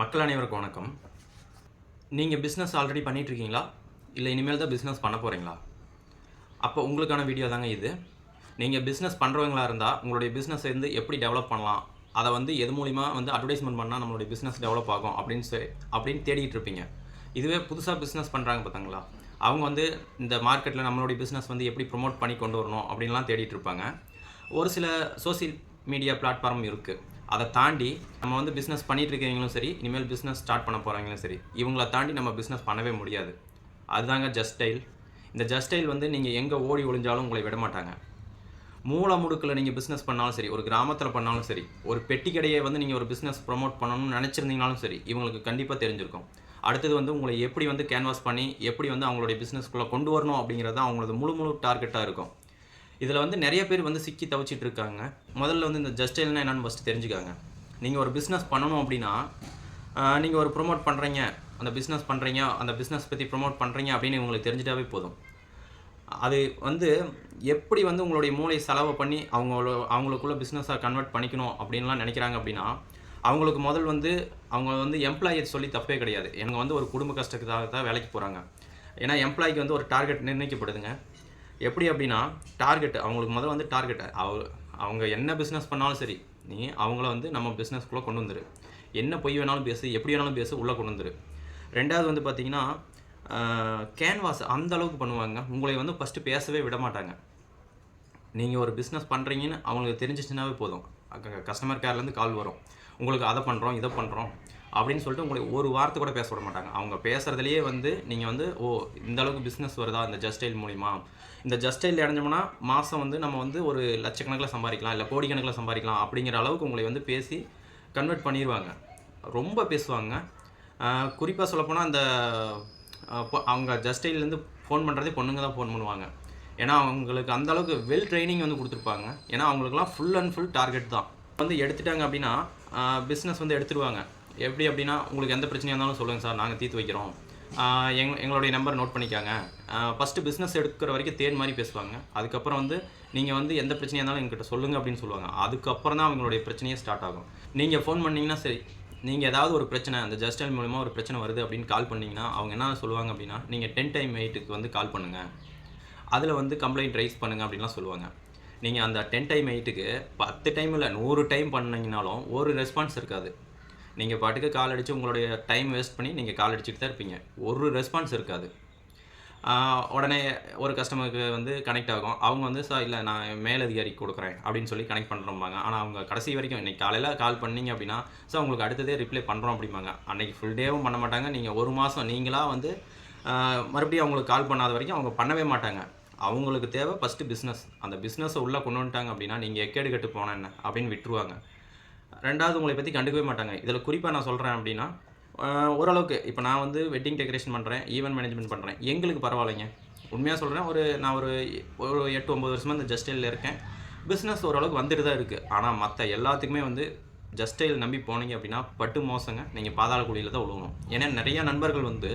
மக்கள் அனைவருக்கும் வணக்கம். நீங்கள் பிஸ்னஸ் ஆல்ரெடி பண்ணிகிட்ருக்கீங்களா இல்லை இனிமேல் தான் பிஸ்னஸ் பண்ண போகிறீங்களா அப்போ உங்களுக்கான வீடியோ தாங்க இது. நீங்கள் பிஸ்னஸ் பண்ணுறவங்களா இருந்தால் உங்களுடைய பிஸ்னஸ் வந்து எப்படி டெவலப் பண்ணலாம்? அதை வந்து எது மூலிமா வந்து அட்வர்டைஸ்மெண்ட் பண்ணால் நம்மளுடைய பிஸ்னஸ் டெவலப் ஆகும் அப்படின்னு சொல்லி அப்படின்னு தேடிட்டு இருப்பீங்க. இதுவே புதுசாக பிஸ்னஸ் பண்ணுறாங்க பார்த்தாங்களா அவங்க வந்து இந்த மார்க்கெட்டில் நம்மளுடைய பிஸ்னஸ் வந்து எப்படி ப்ரொமோட் பண்ணி கொண்டு வரணும் அப்படின்லாம் தேடிட்டு இருப்பாங்க. ஒரு சில சோசியல் மீடியா பிளாட்ஃபார்ம் இருக்குது அதை தாண்டி நம்ம வந்து பிஸ்னஸ் பண்ணிட்டு இருக்கவங்களும் சரி இனிமேல் பிஸ்னஸ் ஸ்டார்ட் பண்ண போகிறவங்களும் சரி இவங்கள தாண்டி நம்ம பிஸ்னஸ் பண்ணவே முடியாது. அதுதாங்க ஜஸ்ட் ஸ்டைல் இந்த ஜஸ்ட் ஸ்டைல் வந்து நீங்கள் எங்கே ஓடி ஒளிஞ்சாலும் உங்களை விட மாட்டாங்க. மூல முடுக்கில் நீங்கள் பிஸ்னஸ் பண்ணாலும் சரி ஒரு கிராமத்தில் பண்ணாலும் சரி ஒரு பெட்டி கடையை வந்து நீங்கள் ஒரு பிஸ்னஸ் ப்ரொமோட் பண்ணணும்னு நினச்சிருந்தீங்கனாலும் சரி இவங்களுக்கு கண்டிப்பாக தெரிஞ்சிருக்கும். அடுத்தது வந்து உங்களை எப்படி வந்து கேன்வாஸ் பண்ணி எப்படி வந்து அவங்களுடைய பிஸ்னஸ்க்குள்ளே கொண்டு வரணும் அப்படிங்கிறது தான் அவங்களது முழு முழு டார்கெட்டாக இருக்கும். இதில் வந்து நிறைய பேர் வந்து சிக்கி தவிச்சிட்டு இருக்காங்க. முதல்ல வந்து இந்த ஜஸ்டைல்னா என்னென்னு ஃபஸ்ட்டு தெரிஞ்சுக்காங்க. நீங்கள் ஒரு பிஸ்னஸ் பண்ணணும் அப்படின்னா நீங்கள் ஒரு ப்ரொமோட் பண்ணுறீங்க அந்த பிஸ்னஸ் பண்ணுறீங்க அந்த பிஸ்னஸ் பற்றி ப்ரோமோட் பண்ணுறீங்க அப்படின்னு உங்களுக்கு தெரிஞ்சிட்டாவே போதும். அது வந்து எப்படி வந்து உங்களுடைய மூளை செலவு பண்ணி அவங்களோ அவங்களுக்குள்ள பிஸ்னஸாக கன்வெர்ட் பண்ணிக்கணும் அப்படின்லாம் நினைக்கிறாங்க அப்படின்னா அவங்களுக்கு முதல் வந்து அவங்க வந்து எம்ப்ளாயர் சொல்லி தப்பே கிடையாது. எனக்கு வந்து ஒரு குடும்ப கஷ்டத்துக்காக தான் வேலைக்கு போகிறாங்க ஏன்னா எம்ப்ளாய்க்கு வந்து ஒரு டார்கெட் நிர்ணயிக்கப்படுதுங்க. எப்படி அப்படின்னா டார்கெட் அவங்களுக்கு முதல்ல வந்து டார்கெட்டு அவ அவங்க என்ன பிஸ்னஸ் பண்ணாலும் சரி நீ அவங்கள வந்து நம்ம பிஸ்னஸ்க்குள்ளே கொண்டு வந்துரு. என்ன பொய் வேணாலும் பேசு எப்படி வேணாலும் பேசு உள்ளே கொண்டு வந்துரு. ரெண்டாவது வந்து பார்த்தீங்கன்னா கேன்வாஸ் அந்த அளவுக்கு பண்ணுவாங்க. உங்களை வந்து ஃபஸ்ட்டு பேசவே விட மாட்டாங்க. நீங்கள் ஒரு பிஸ்னஸ் பண்ணுறீங்கன்னு அவங்களுக்கு தெரிஞ்சிச்சுனாவே போதும். கஸ்டமர் கேர்லேருந்து கால் வரும். உங்களுக்கு அதை பண்ணுறோம் இதை பண்ணுறோம் அப்படின்னு சொல்லிட்டு உங்களை ஒரு வார்த்தை கூட பேச விட மாட்டாங்க. அவங்க பேசுகிறதுலேயே வந்து நீங்கள் வந்து ஓ இந்த அளவுக்கு பிஸ்னஸ் வருதா? இந்த ஜஸ்டைல் மூலிமா இந்த ஜஸ்டைல் இறஞ்சோம்னா மாதம் வந்து நம்ம வந்து ஒரு லட்சக்கணக்கில் சம்பாதிக்கலாம் இல்லை கோடிக்கணக்கில் சம்பாதிக்கலாம் அப்படிங்கிற அளவுக்கு உங்களை வந்து பேசி கன்வெர்ட் பண்ணிடுவாங்க ரொம்ப பேசுவாங்க. குறிப்பாக சொல்லப்போனால் அந்த அவங்க ஜஸ்டைலேருந்து ஃபோன் பண்ணுறதே பொண்ணுங்க தான் ஃபோன் பண்ணுவாங்க. ஏன்னா அவங்களுக்கு அந்த அளவுக்கு வெல் ட்ரைனிங் வந்து கொடுத்துருப்பாங்க. ஏன்னா அவங்களுக்குலாம் ஃபுல் அண்ட் ஃபுல் டார்கெட் தான். வந்து எடுத்துட்டாங்க அப்படின்னா பிஸ்னஸ் வந்து எடுத்துருவாங்க. எப்படி அப்படின்னா உங்களுக்கு எந்த பிரச்சனையாக இருந்தாலும் சொல்லுங்கள் சார். நாங்கள் தீர்த்து வைக்கிறோம். எங் எங்களுடைய நம்பர் நோட் பண்ணிக்காங்க. ஃபஸ்ட்டு பிஸ்னஸ் எடுக்கிற வரைக்கும் தேன் மாதிரி பேசுவாங்க. அதுக்கப்புறம் வந்து நீங்கள் வந்து எந்த பிரச்சனையாக இருந்தாலும் எங்ககிட்ட சொல்லுங்கள் அப்படின்னு சொல்லுவாங்க. அதுக்கப்புறம் தான் அவங்களுடைய பிரச்சனையே ஸ்டார்ட் ஆகும். நீங்கள் ஃபோன் பண்ணிங்கன்னா சரி நீங்கள் ஏதாவது ஒரு பிரச்சனை அந்த ஜஸ்டைல் மூலிமா ஒரு பிரச்சனை வருது அப்படின்னு கால் பண்ணிங்கன்னா அவங்க என்ன சொல்லுவாங்க அப்படின்னா நீங்கள் டென் டைம் எயிட்டுக்கு வந்து கால் பண்ணுங்கள் அதில் வந்து கம்ப்ளைண்ட் ரைஸ் பண்ணுங்கள் அப்படின்லாம் சொல்லுவாங்க. நீங்கள் அந்த டென் டைம் எயிட்டுக்கு பத்து டைம் இல்லை நூறு டைம் பண்ணிங்கனாலும் ஒரு ரெஸ்பான்ஸ் இருக்காது. நீங்கள் பாட்டுக்கு கால் அடித்து உங்களுடைய டைம் வேஸ்ட் பண்ணி நீங்கள் கால் அடிச்சுட்டு தான் இருப்பீங்க. ஒரு ரெஸ்பான்ஸ் இருக்காது. உடனே ஒரு கஸ்டமருக்கு வந்து கனெக்ட் ஆகும். அவங்க வந்து சார் இல்லை நான் மேலதிகாரிக்கு கொடுக்குறேன் அப்படின்னு சொல்லி கனெக்ட் பண்ணுறோம்பாங்க ஆனால் அவங்க கடைசி வரைக்கும் இன்றைக்கி காலையில் கால் பண்ணீங்க அப்படின்னா சார் உங்களுக்கு அடுத்ததே ரிப்ளை பண்ணுறோம் அப்படிம்பாங்க. அன்றைக்கி ஃபுல் டேவும் பண்ண மாட்டாங்க. நீங்கள் ஒரு மாதம் நீங்களாக வந்து மறுபடியும் அவங்களுக்கு கால் பண்ணாத வரைக்கும் அவங்க பண்ணவே மாட்டாங்க. அவங்களுக்கு தேவை ஃபஸ்ட்டு பிஸ்னஸ் அந்த பிஸ்னஸை உள்ளே கொண்டு வந்துட்டாங்க அப்படின்னா நீங்கள் எக்கேடு கட்டு போனேன் அப்படின்னு விட்டுருவாங்க. ரெண்டாவது உங்களை பற்றி கண்டுக்கவே மாட்டாங்க. இதில் குறிப்பாக நான் சொல்கிறேன் அப்படின்னா ஓரளவுக்கு இப்போ நான் வந்து வெட்டிங் டெக்கரேஷன் பண்ணுறேன் ஈவெண்ட் மேனேஜ்மெண்ட் பண்ணுறேன் எங்களுக்கு பரவாயில்லைங்க. உண்மையாக சொல்கிறேன் ஒரு நான் ஒரு ஒரு எட்டு ஒம்பது வருஷமாக இந்த ஜஸ்டைலில் இருக்கேன். பிஸ்னஸ் ஓரளவுக்கு வந்துட்டு தான் இருக்குது ஆனால் மற்ற எல்லாத்துக்குமே வந்து ஜஸ்டைல் நம்பி போனீங்க அப்படின்னா பட்டு மோசங்க. நீங்கள் பாதாள குழியில் தான் விழுகணும் ஏன்னா நிறையா நண்பர்கள் வந்து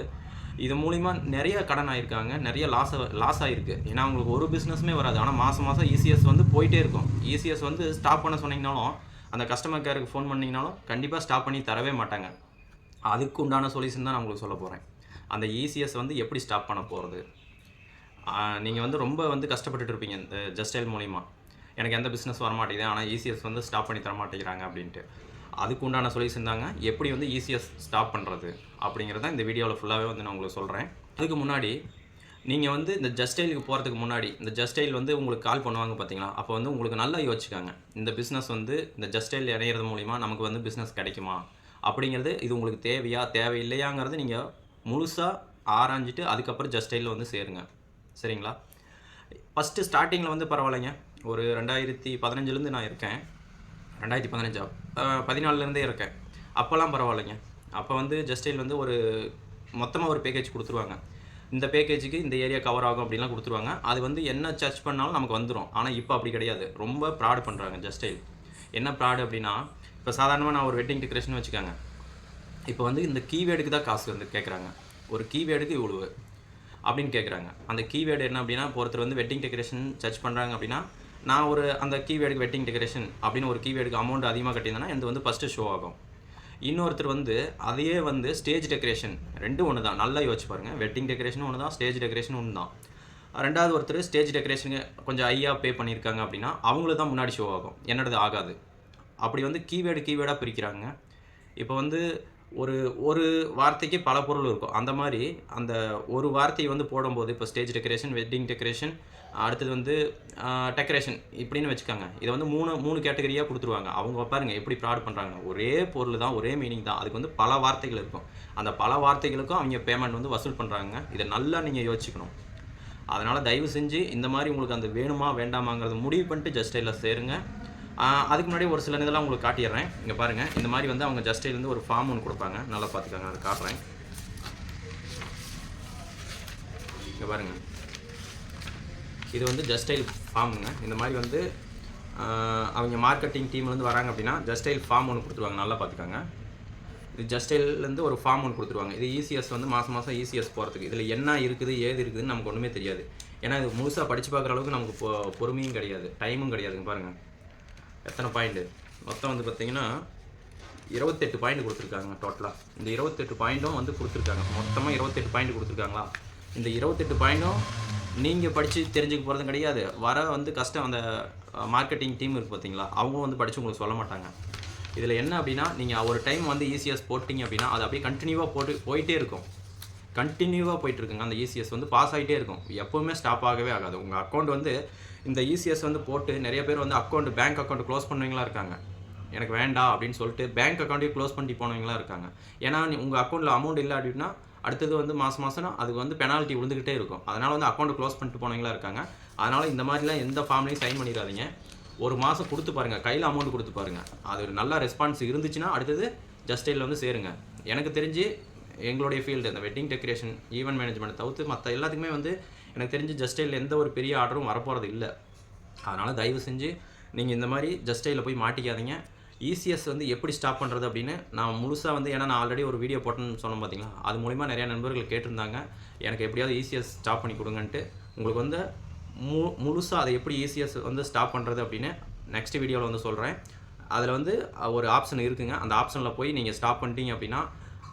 இது மூலிமா நிறைய கடன் ஆகிருக்காங்க நிறைய லாஸ் லாஸ் ஆகிருக்கு ஏன்னா அவங்களுக்கு ஒரு பிஸ்னஸுமே வராது. ஆனால் மாதம் மாதம் இசிஎஸ் வந்து போயிட்டே இருக்கும். இசிஎஸ் வந்து ஸ்டாப் பண்ண சொன்னீங்கனாலும் அந்த கஸ்டமர் கேருக்கு ஃபோன் பண்ணிங்கனாலும் கண்டிப்பாக ஸ்டாப் பண்ணி தரவே மாட்டாங்க. அதுக்கு உண்டான சொல்யூஷன் தான் நான் உங்களுக்கு சொல்ல போகிறேன் அந்த இசிஎஸ் வந்து எப்படி ஸ்டாப் பண்ண போகிறது நீங்கள் வந்து ரொம்ப வந்து கஷ்டப்பட்டுட்டு இருப்பீங்க இந்த ஜஸ்டைல் மூலிமா எனக்கு எந்த பிஸ்னஸ் வரமாட்டேங்குது ஆனால் இசிஎஸ் வந்து ஸ்டாப் பண்ணி தர மாட்டேங்கிறாங்க அப்படின்ட்டு. அதுக்கு உண்டான சொல்யூஷன் தாங்க எப்படி வந்து இசிஎஸ் ஸ்டாப் பண்ணுறது அப்படிங்கிறத இந்த வீடியோவில் ஃபுல்லாகவே வந்து நான் உங்களுக்கு சொல்கிறேன் அதுக்கு முன்னாடி நீங்கள் வந்து இந்த ஜஸ்டைலுக்கு போகிறதுக்கு முன்னாடி இந்த ஜஸ்டைல் வந்து உங்களுக்கு கால் பண்ணுவாங்க பார்த்தீங்களா அப்போ வந்து உங்களுக்கு நல்லா யோசிச்சுக்காங்க. இந்த பிஸ்னஸ் வந்து இந்த ஜஸ்டைல் இணையிறது மூலிமா நமக்கு வந்து பிஸ்னஸ் கிடைக்குமா? அப்படிங்கிறது இது உங்களுக்கு தேவையா தேவையில்லையாங்கிறது நீங்கள் முழுசாக ஆராய்ஞ்சிட்டு அதுக்கப்புறம் ஜஸ்டைலில் வந்து சேருங்க. சரிங்களா? ஃபஸ்ட்டு ஸ்டார்டிங்கில் வந்து பரவாயில்லைங்க. ஒரு ரெண்டாயிரத்தி பதினஞ்சுலேருந்து நான் இருக்கேன். ரெண்டாயிரத்தி பதினஞ்சா? பதினாலுலேருந்தே இருக்கேன். அப்போல்லாம் பரவாயில்லைங்க. அப்போ வந்து ஜஸ்டைல் வந்து ஒரு மொத்தமாக ஒரு பேக்கேஜ் கொடுத்துருவாங்க. இந்த பேக்கேஜுக்கு இந்த ஏரியா கவர் ஆகும் அப்படின்லாம் கொடுத்துருவாங்க. அது வந்து என்ன சர்ச் பண்ணாலும் நமக்கு வந்துடும் ஆனால் இப்போ அப்படி கிடையாது. ரொம்ப ப்ராடு பண்ணுறாங்க ஜஸ்டைல் என்ன ப்ராடு அப்படின்னா இப்போ சாதாரணமாக நான் ஒரு வெட்டிங் டெக்கரேஷன் வச்சுக்கோங்க. இப்போ வந்து இந்த கீவேர்டுக்கு தான் காசு வந்து கேட்குறாங்க ஒரு கீவேர்டுக்கு இவ்வளவு அப்படின்னு கேட்குறாங்க அந்த கீவேர்டு என்ன அப்படின்னா ஒருத்தர் வந்து வெட்டிங் டெக்கரேஷன் சர்ச் பண்ணுறாங்க அப்படின்னா நான் ஒரு அந்த கீவேர்டுக்கு வெட்டிங் டெக்கரேஷன் அப்படின்னு ஒரு கீவேர்டுக்கு அமௌண்ட் அதிகமாக கட்டியிருந்தேன்னா எனக்கு வந்து ஃபஸ்ட்டு ஷோ ஆகும். இன்னொருத்தர் வந்து அதையே வந்து ஸ்டேஜ் டெக்கரேஷன் ரெண்டும் ஒன்று தான் நல்லா யோசிச்சு பாருங்கள் வெட்டிங் டெக்கரேஷனும் ஒன்று தான் ஸ்டேஜ் டெக்கரேஷனும் ஒன்று தான் ரெண்டாவது ஒருத்தர் ஸ்டேஜ் டெக்கரேஷனுக்கு கொஞ்சம் ஐயாக பே பண்ணியிருக்காங்க அப்படின்னா அவங்களுக்கு தான் முன்னாடி ஷோ ஆகும். என்னோடது ஆகாது. அப்படி வந்து கீவேர்டு கீவேர்டாக பிரிக்கிறாங்க. இப்போ வந்து ஒரு ஒரு வார்த்தைக்கு பல பொருள் இருக்கும். அந்த மாதிரி அந்த ஒரு வார்த்தையை வந்து போடும்போது இப்போ ஸ்டேஜ் டெக்கரேஷன் வெட்டிங் டெக்கரேஷன் அடுத்தது வந்து டெக்கரேஷன் இப்படின்னு வச்சுக்கோங்க. இதை வந்து மூணு மூணு கேட்டகரியாக கொடுத்துருவாங்க. அவங்க பாருங்கள் எப்படி ப்ராட் பண்ணுறாங்க ஒரே பொருள் தான் ஒரே மீனிங் தான். அதுக்கு வந்து பல வார்த்தைகள் இருக்கும். அந்த பல வார்த்தைகளுக்கும் அவங்க பேமெண்ட் வந்து வசூல் பண்ணுறாங்க இதை நல்லா நீங்கள் யோசிக்கணும் அதனால் தயவு செஞ்சு இந்த மாதிரி உங்களுக்கு அந்த வேணுமா வேண்டாமாங்கிறத முடிவு பண்ணிட்டு ஜஸ்ட் ஸ்டைலில் சேருங்க. அதுக்கு முன்னாடி ஒரு சில இதெல்லாம் உங்களுக்கு காட்டிடுறேன். இங்கே பாருங்கள் இந்த மாதிரி வந்து அவங்க ஜஸ்ட் ஒரு ஃபார்ம் ஒன்று கொடுப்பாங்க. நல்லா பார்த்துக்காங்க அதை காட்டுறேன். இங்கே பாருங்கள் இது வந்து ஜஸ்ட் ஸ்டைல் ஃபார்முங்க இந்த மாதிரி வந்து அவங்க மார்க்கெட்டிங் டீம்லேருந்து வராங்க அப்படின்னா ஜஸ்ட் ஸ்டைல் ஃபார்ம் ஒன்று கொடுத்துருவாங்க. நல்லா பார்த்துக்கோங்க. இது ஜஸ்டைலேருந்து ஒரு ஃபார்ம் ஒன்று கொடுத்துருவாங்க. இது இசிஎஸ் வந்து மாதம் மாதம் இசிஎஸ் போகிறதுக்கு இதில் என்ன இருக்குது ஏது இருக்குதுன்னு நமக்கு ஒன்றுமே தெரியாது. ஏன்னா இது முழுசாக படித்து பார்க்குற அளவுக்கு நமக்கு பொ பொறுமையும் கிடையாது. டைமும் கிடையாதுங்க பாருங்கள் எத்தனை பாயிண்ட்டு மொத்தம் வந்து பார்த்தீங்கன்னா இருபத்தெட்டு பாயிண்ட் கொடுத்துருக்காங்க டோட்டலாக இந்த இருபத்தெட்டு பாயிண்ட்டும் வந்து கொடுத்துருக்காங்க. மொத்தமாக இருபத்தெட்டு பாயிண்ட் கொடுத்துருக்காங்களா? இந்த இருபத்தெட்டு பாயிண்ட்டும் நீங்கள் படித்து தெரிஞ்சுக்க போகிறதும் கிடையாது. வர வந்து கஷ்டம் அந்த மார்க்கெட்டிங் டீம் இருக்குது பார்த்தீங்களா அவங்க வந்து படித்து உங்களுக்கு சொல்ல மாட்டாங்க. இதில் என்ன அப்படின்னா நீங்கள் ஒரு டைம் வந்து ஈஸியாக போட்டிங்க அப்படின்னா அது அப்படியே கண்டினியூவாக போட்டு போயிட்டே இருக்கும். கண்டினியூவாக போயிட்டு இருக்குங்க அந்த இசிஎஸ் வந்து பாஸ் ஆகிட்டே இருக்கும். எப்போவுமே ஸ்டாப் ஆகவே ஆகாது. உங்கள் அக்கௌண்ட் வந்து இந்த இசிஎஸ் வந்து போட்டு நிறைய பேர் வந்து அக்கௌண்ட் பேங்க் அக்கௌண்ட் க்ளோஸ் பண்ணுவீங்களா இருக்காங்க. எனக்கு வேண்டாம் அப்படின்னு சொல்லிட்டு பேங்க் அக்கௌண்ட்டையும் க்ளோஸ் பண்ணிட்டு போனவங்களா இருக்காங்க. ஏன்னா உங்கள் அக்கௌண்ட்டில் அமௌண்ட் இல்லை அப்படின்னா அடுத்தது வந்து மாதம் மாதம் அதுக்கு வந்து பெனால்ட்டி விழுந்துக்கிட்டே இருக்கும். அதனால் வந்து அக்கௌண்ட் க்ளோஸ் பண்ணிட்டு போனவங்களா இருக்காங்க. அதனால் இந்த மாதிரிலாம் எந்த ஃபார்ம்லையும் சைன் பண்ணிடாதீங்க. ஒரு மாதம் கொடுத்து பாருங்கள் கையில் அமௌண்ட் கொடுத்து பாருங்கள் அது ஒரு நல்ல ரெஸ்பான்ஸ் இருந்துச்சுன்னா அடுத்தது ஜஸ்டைலில் வந்து சேருங்க. எனக்கு தெரிஞ்சு எங்களுடைய ஃபீல்டு இந்த வெட்டிங் டெக்கரேஷன் ஈவென்ட் மேனேஜ்மெண்ட் தவிர்த்து மற்ற எல்லாத்துக்குமே வந்து எனக்கு தெரிஞ்சு ஜஸ்டைல எந்த ஒரு பெரிய ஆர்டரும் வரப்போகிறது இல்லை. அதனால் தயவு செஞ்சு நீங்கள் இந்த மாதிரி ஜஸ்டைலில் போய் மாட்டிக்காதீங்க. இசிஎஸ் வந்து எப்படி ஸ்டாப் பண்ணுறது அப்படின்னு நான் முழுசாக வந்து ஏன்னா நான் ஆல்ரெடி ஒரு வீடியோ போட்டேன்னு சொன்னேன் பார்த்தீங்களா அது மூலிமா நிறையா நண்பர்கள் கேட்டிருந்தாங்க. எனக்கு எப்படியாவது இசிஎஸ் ஸ்டாப் பண்ணி கொடுங்கன்ட்டு. உங்களுக்கு வந்து மு முழுசாக அதை எப்படி இசிஎஸ் வந்து ஸ்டாப் பண்ணுறது அப்படின்னு நெக்ஸ்ட் வீடியோவில் வந்து சொல்கிறேன் அதில் வந்து ஒரு ஆப்ஷன் இருக்குங்க. அந்த ஆப்ஷனில் போய் நீங்கள் ஸ்டாப் பண்ணிட்டீங்க அப்படின்னா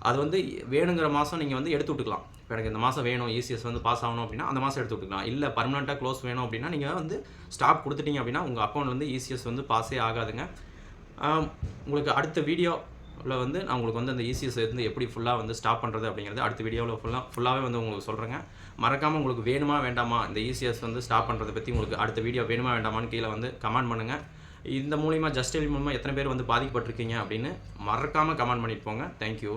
அது வந்து வேணுங்கிற மாதம் நீங்கள் வந்து எடுத்து விட்டுக்கலாம். இப்போ எனக்கு இந்த மாதம் வேணும் இசிஎஸ் வந்து பாஸ் ஆகணும் அப்படின்னா அந்த மாதம் எடுத்து விட்டுக்கலாம். இல்லை பர்மனெண்ட்டாக க்ளோஸ் வேணும் அப்படின்னா நீங்கள் வந்து ஸ்டாப் கொடுத்துட்டீங்க அப்படின்னா உங்கள் அக்கௌண்ட் வந்து இசிஎஸ் வந்து பாஸே ஆகாதுங்க. உங்களுக்கு அடுத்த வீடியோவில் வந்து நான் உங்களுக்கு வந்து அந்த இசிஎஸ் வந்து எப்படி ஃபுல்லாக வந்து ஸ்டாப் பண்ணுறது அப்படிங்கிறது அடுத்த வீடியோவில் ஃபுல்லாக ஃபுல்லாகவே வந்து உங்களுக்கு சொல்கிறேங்க மறக்காமல் உங்களுக்கு வேணுமா வேண்டாமா இந்த இசிஎஸ் வந்து ஸ்டாப் பண்ணுறதை பற்றி உங்களுக்கு அடுத்த வீடியோ வேணுமா வேண்டாமான்னு கீழே வந்து கமெண்ட் பண்ணுங்கள் இந்த மூலிமா ஜஸ்டில் மூலமாக எத்தனை பேர் வந்து பாதிக்கப்பட்டிருக்கீங்க அப்படின்னு மறக்காமல் கமெண்ட் பண்ணிட்டு போங்க. தேங்க்யூ